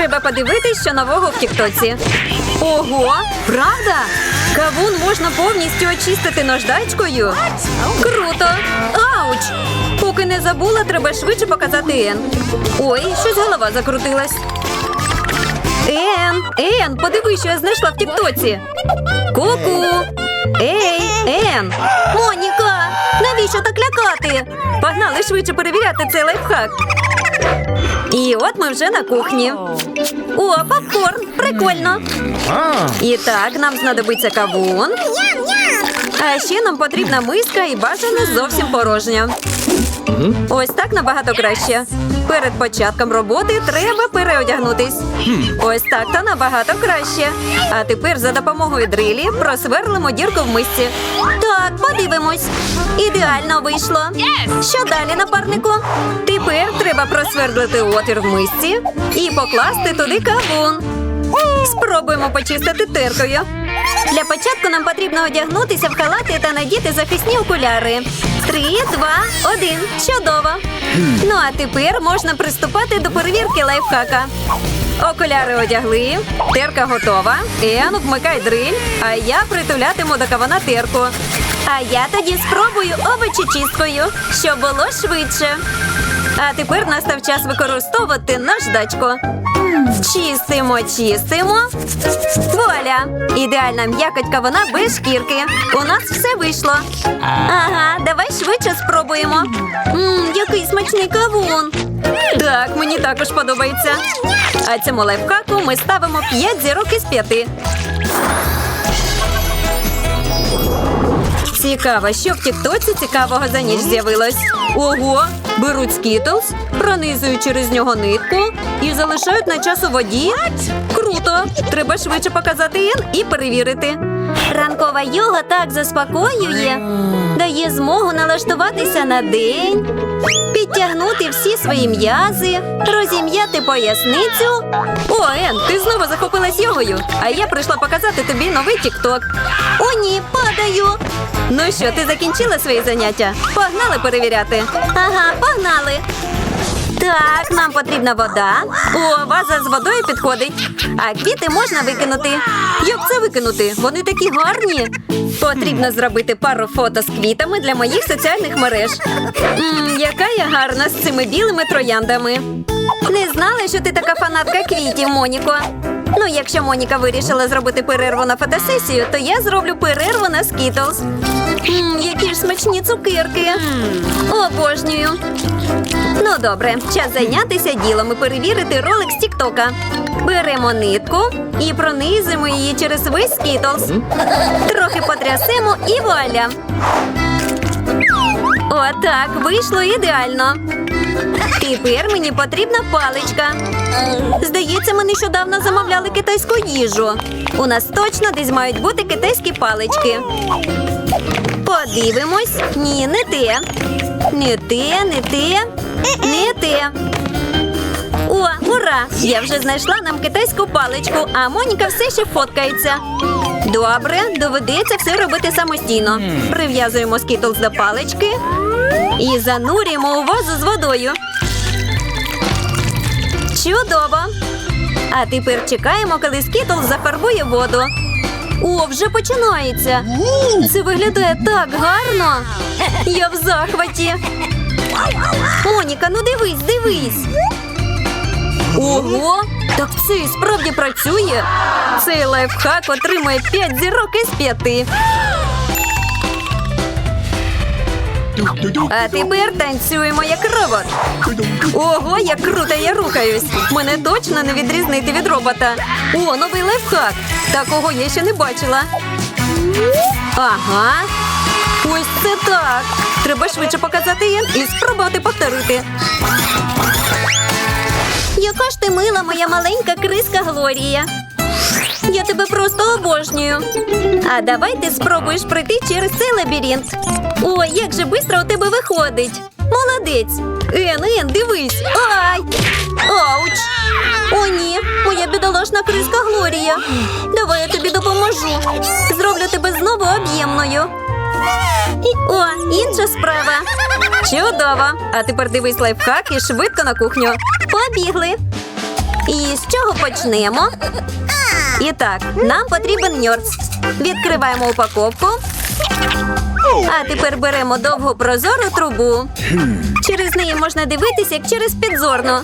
Треба подивитись, що нового в Тіктоці. Ого, правда? Кавун можна повністю очистити наждачкою? Круто! Ауч! Поки не забула, треба швидше показати Ен. Ой, щось голова закрутилась. Ен, Ен, подивись, що я знайшла в Тіктоці. Ку-ку! Ей, Ен! Моніка! Навіщо так лякати? Погнали швидше перевіряти цей лайфхак. І от ми вже на кухні. О, попкорн! Прикольно! І так, нам знадобиться кавун. А ще нам потрібна миска і бажано зовсім порожня. Ось так набагато краще. Перед початком роботи треба переодягнутись. Ось так то набагато краще. А тепер за допомогою дрилі просверлимо дірку в мисці. Так, подивимось. Ідеально вийшло. Що далі, напарнику? Тепер треба просвердлити отвір в мисці і покласти туди кавун. Спробуємо почистити теркою. Для початку нам потрібно одягнутися в халати та надіти захисні окуляри. Три, два, один. Чудово. Ну а тепер можна приступати до перевірки лайфхака. Окуляри одягли, терка готова. Ен, вмикай дриль, а я притулятиму до кавана терку. А я тоді спробую овочі чисткою, щоб було швидше. А тепер настав час використовувати наждачку. Чистимо, чистимо. Вуаля! Ідеальна м'якоть вона без шкірки. У нас все вийшло. Ага, давай швидше спробуємо. Мм, який смачний кавун. Так, мені також подобається. А цьому лайфхаку ми ставимо 5 зірок із 5. Цікаво, що в Тіктоці цікавого за ніч з'явилось. Ого, беруть скітлз, пронизують через нього нитку і залишають на час у воді. Круто! Треба швидше показати Ін і перевірити. Ранкова йога так заспокоює, дає змогу налаштуватися на день, підтягнути всі свої м'язи, розім'яти поясницю. О, Ен, ти знову захопилась йогою, а я прийшла показати тобі новий тікток. О, ні, падаю. Ну що, ти закінчила свої заняття? Погнали перевіряти. Ага, погнали. Так, нам потрібна вода. О, ваза з водою підходить. А квіти можна викинути. Як це викинути? Вони такі гарні. Потрібно зробити пару фото з квітами для моїх соціальних мереж. М, яка я гарна з цими білими трояндами. Не знала, що ти така фанатка квітів, Моніко. Ну, якщо Моніка вирішила зробити перерву на фотосесію, то я зроблю перерву на Скітлз. Які ж смачні цукерки. Обожнюю. Ну добре, час зайнятися ділом і перевірити ролик з Тіктока. Беремо нитку і пронизуємо її через весь скітлз. Трохи потрясемо і вуаля. Отак, вийшло ідеально. Тепер мені потрібна паличка. Здається, ми нещодавно замовляли китайську їжу. У нас точно десь мають бути китайські палички. Подивимось. Ні, не те. Не те, не те, не те. О, ура! Я вже знайшла нам китайську паличку, а Моніка все ще фоткається. Добре, доведеться все робити самостійно. Прив'язуємо скітлз до палички і занурюємо у вазу з водою. Чудово! А тепер чекаємо, коли скітлз зафарбує воду. О, вже починається. Це виглядає так гарно. Я в захваті. Моніка, ну дивись, дивись. Ого, так це і справді працює. Цей лайфхак отримує 5 зірок із 5. А тепер танцюємо як робот. Ого, як круто я рухаюсь. Мене точно не відрізнити від робота. О, новий лайфхак. Такого я ще не бачила. Ага. Ось це так. Треба швидше показати їм і спробувати повторити. Яка ж ти мила, моя маленька криска Глорія. Я тебе просто обожнюю. А давай ти спробуєш пройти через цей лабіринт. Ой, як же швидко у тебе виходить. Молодець. Ен, Ен, дивись. Ай! Ауч! О, ні, моя бідолашна криска Глорія. Тобі допоможу. Зроблю тебе знову об'ємною. О, інша справа. Чудово. А тепер дивись лайфхак і швидко на кухню. Побігли. І з чого почнемо? І так, нам потрібен ньорц. Відкриваємо упаковку. А тепер беремо довгу прозору трубу. Через неї можна дивитися, як через підзорну.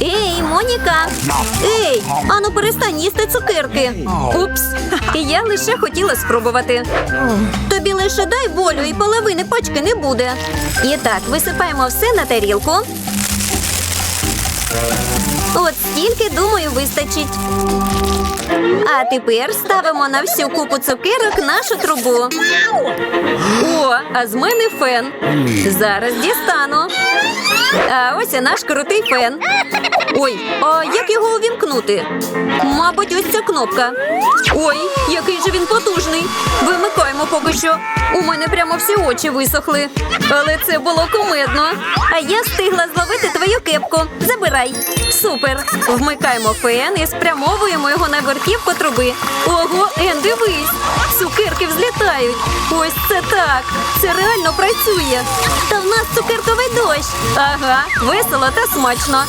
Ей, Моніка! Ей, ану перестань їсти цукерки. Упс. Я лише хотіла спробувати. Тобі лише дай волю і половини пачки не буде. І так, висипаємо все на тарілку. От стільки, думаю, вистачить. А тепер ставимо на всю купу цукерок нашу трубу. О, а з мене фен. Зараз дістану. А ось і наш крутий фен. Ой, а як його увімкнути? Мабуть, ось ця кнопка. Ой, який же він потужний. Вимикаємо поки що. У мене прямо всі очі висохли. Але це було кумедно. А я встигла зловити твою кепку. Забирай. Супер. Вмикаємо фен і спрямовуємо його на верхівку труби. Ого, Ен, дивись! Цукерки взлітають. Ось це так. Це реально працює. Та в нас цукерковий дощ. Ага, весело та смачно.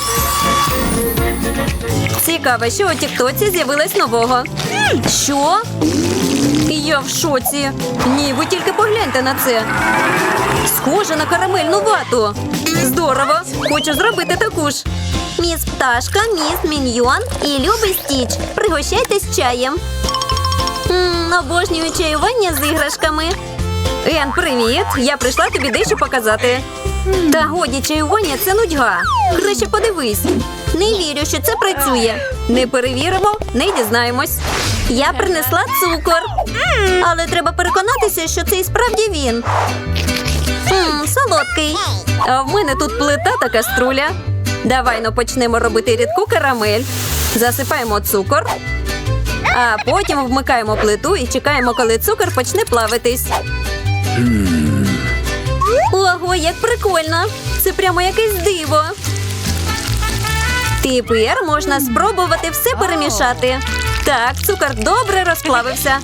Цікаво, що у Тіктоці з'явилось нового. Що? Я в шоці. Ні, ви тільки погляньте на це. Схоже на карамельну вату. Здорово! Хочу зробити таку ж. Міс пташка, міс міньйон і любий стіч. Пригощайтесь чаєм. М, обожнюю чаювання з іграшками. Ен, привіт! Я прийшла тобі дещо показати. Та годі чаювання це нудьга. Краще подивись. Не вірю, що це працює. Не перевіримо, не дізнаємось. Я принесла цукор. Але треба переконатися, що це і справді він. Мм, солодкий. А в мене тут плита та каструля. Давай ну почнемо робити рідку карамель. Засипаємо цукор. А потім вмикаємо плиту і чекаємо, коли цукор почне плавитись. Ого, як прикольно! Це прямо якесь диво. Тепер можна спробувати все перемішати. Так, цукор добре розплавився.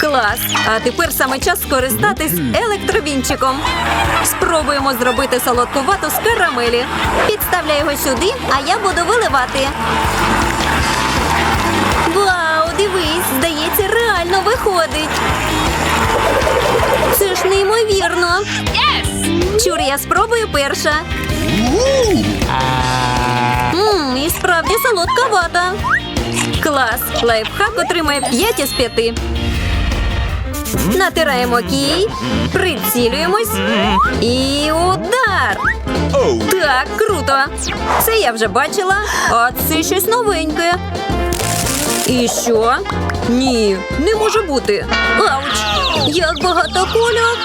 Клас! А тепер саме час скористатись електровінчиком. Спробуємо зробити солодку вату з карамелі. Підставляй його сюди, а я буду виливати. Вау, дивись, здається, реально виходить. Це ж неймовірно. Чур, я спробую перша. Ммм, і справді солодка вата. Клас! Лайфхак отримає 5 із 5. Натираємо кій, прицілюємось і удар. Так, круто. Це я вже бачила, а це щось новеньке. І що? Ні, не може бути. Ауч! Як багато кульок.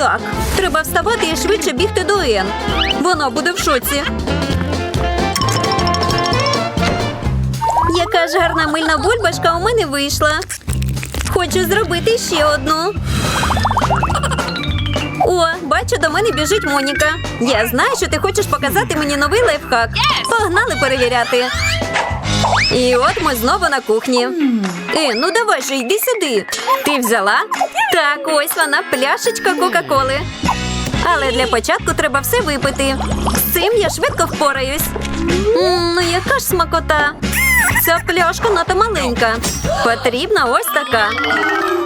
Так, треба вставати і швидше бігти до Ен. Вона буде в шоці. Яка ж гарна мильна бульбашка у мене вийшла. Хочу зробити ще одну. О, бачу, до мене біжить Моніка. Я знаю, що ти хочеш показати мені новий лайфхак. Погнали перевіряти. І от ми знову на кухні. Е, ну давай же, йди сюди. Ти взяла? Так, ось вона, пляшечка Кока-Коли. Але для початку треба все випити. З цим я швидко впораюсь. Ну яка ж смакота. Ця пляшка надто маленька. Потрібна ось така.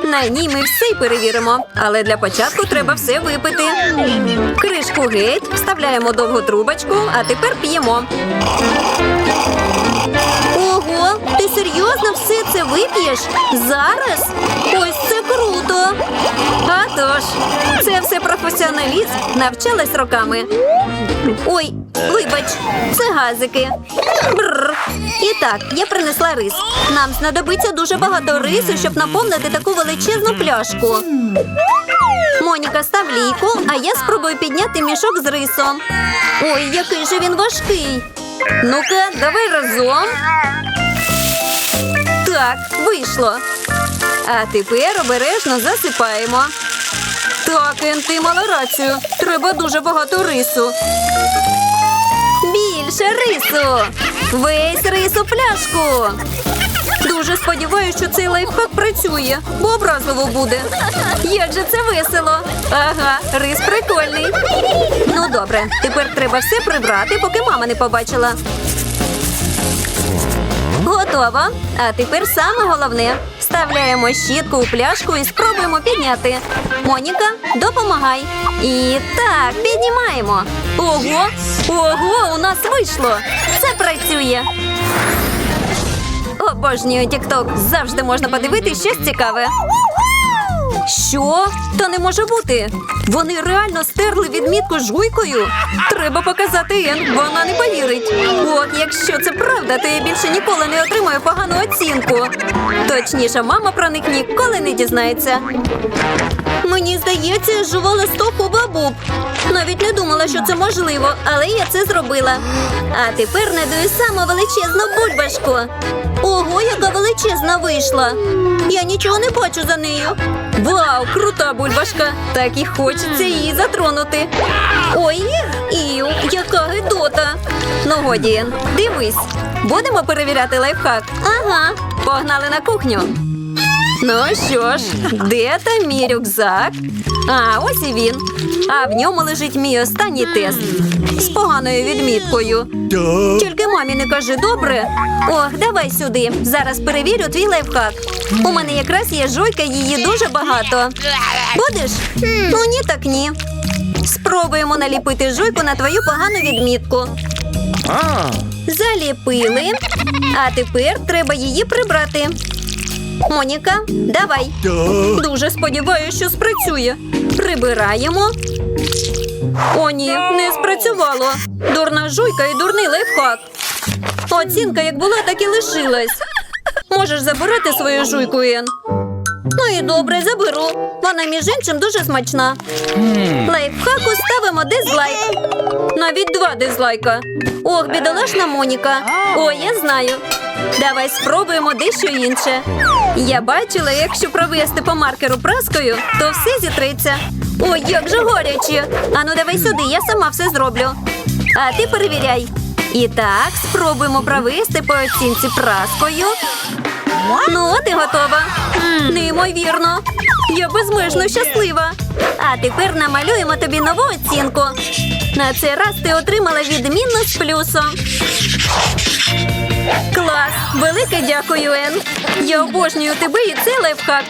На ній ми все й перевіримо. Але для початку треба все випити. Кришку геть, вставляємо довгу трубочку, а тепер п'ємо. Ого, ти серйозно все це вип'єш? Зараз? Ось це круто. А тож, це все професіоналізм навчалась роками. Ой, вибач, це газики. Бррр. І так, я принесла рис. Нам знадобиться дуже багато рису, щоб наповнити таку величезну пляшку. Моніка, став лійку, а я спробую підняти мішок з рисом. Ой, який же він важкий. Ну-ка, давай разом. Так, вийшло. А тепер обережно засипаємо. Так, ти мала рацію. Треба дуже багато рису. Більше рису. Весь рис у пляшку. Дуже сподіваюся, що цей лайфхак працює, бо образливо буде. Як же це весело. Ага, рис прикольний. Ну добре, тепер треба все прибрати, поки мама не побачила. Готово. А тепер саме головне. Вставляємо щітку у пляшку і спробуємо підняти. Моніка, допомагай. І так, піднімаємо. Ого! Ого, у нас вийшло! Це працює. Обожнюю тікток. Завжди можна подивитися щось цікаве. Що? Та не може бути. Вони реально стерли відмітку жуйкою. Треба показати Ен, вона не повірить. От, якщо це правда, то я більше ніколи не отримаю погану оцінку. Точніше, мама про них ніколи не дізнається. Мені здається, я жувала сто хуба-буб. Навіть не думала, що це можливо, але я це зробила. А тепер надаю саму величезну бульбашку. Ого, яка величезна вийшла. Я нічого не бачу за нею. Вау, крута бульбашка! Так і хочеться її затронути. Ой, ію, яка гидота. Ну годі, дивись. Будемо перевіряти лайфхак. Ага, погнали на кухню. Ну що ж, де там мій рюкзак? А, ось і він. А в ньому лежить мій останній тест з поганою відміткою. Тільки мамі не кажи, добре? Ох, давай сюди. Зараз перевірю твій лайфхак. У мене якраз є жуйка, її дуже багато. Будеш? Ну ні, так ні. Спробуємо наліпити жуйку на твою погану відмітку. Заліпили. А тепер треба її прибрати. Моніка, давай. Дуже сподіваюся, що спрацює. Прибираємо. О, ні, не спрацювало. Дурна жуйка і дурний лайфхак. Оцінка як була, так і лишилась. Можеш забирати свою жуйку, Ен. Ну і добре, заберу. Вона, між іншим, дуже смачна. Лайфхаку ставимо дизлайк. Навіть два дизлайка. Ох, бідолашна Моніка. О, я знаю. Давай спробуємо дещо інше. Я бачила, якщо провести по маркеру праскою, то все зітреться. Ой, як же гаряче. Ану, давай сюди, я сама все зроблю. А ти перевіряй. І так, спробуємо провести по оцінці праскою. Ну, і готова. Неймовірно. Я безмежно щаслива. А тепер намалюємо тобі нову оцінку. На цей раз ти отримала відмінно з плюсом. Клас! Велике дякую, Ен. Я обожнюю тебе і цей лайфхак.